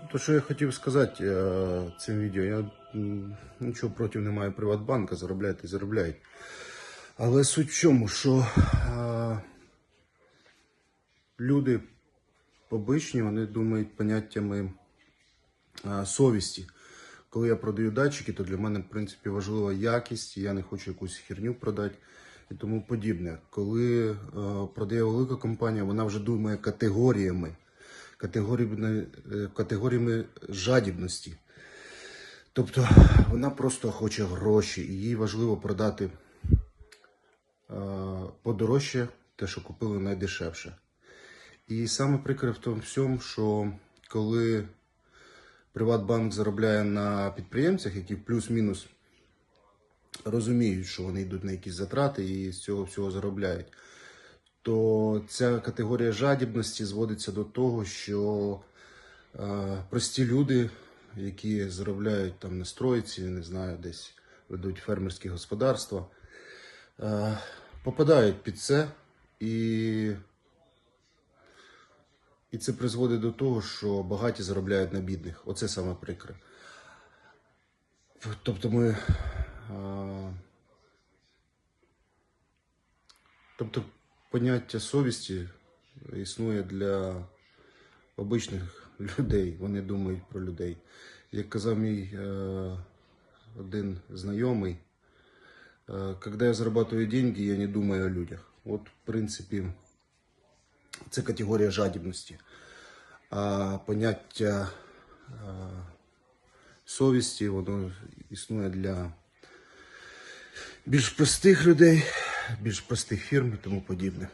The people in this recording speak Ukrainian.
Тобто, що я хотів сказати е, цим відео, я нічого проти не маю Приватбанка, заробляють і заробляють. Але суть в чому, що е, люди обичні, вони думають поняттями е, совісті. Коли я продаю датчики, то для мене, в принципі, важлива якість, я не хочу якусь херню продати і тому подібне. Коли е, продає велика компанія, вона вже думає категоріями, категоріями, е, категоріями жадібності. Тобто вона просто хоче гроші, і їй важливо продати е, подорожче те, що купили найдешевше. І саме прикре в тому всьому, що коли Приватбанк заробляє на підприємцях, які плюс-мінус розуміють, що вони йдуть на якісь затрати і з цього всього заробляють, то ця категорія жадібності зводиться до того, що е, прості люди, які заробляють там на стройці, не знаю, десь ведуть фермерські господарства, е, попадають під це і і це призводить до того, що багаті заробляють на бідних. Оце саме прикре. Тобто ми. а, Тобто поняття совісті існує для обичних людей. Вони думають про людей. Як казав мій е, один знайомий, е, когда я зарабатываю деньги, я не думаю о людях. От, в принципі, це категорія жадібності. А поняття е, совісті, воно існує для більш простих людей, більш простих фірм і тому подібне.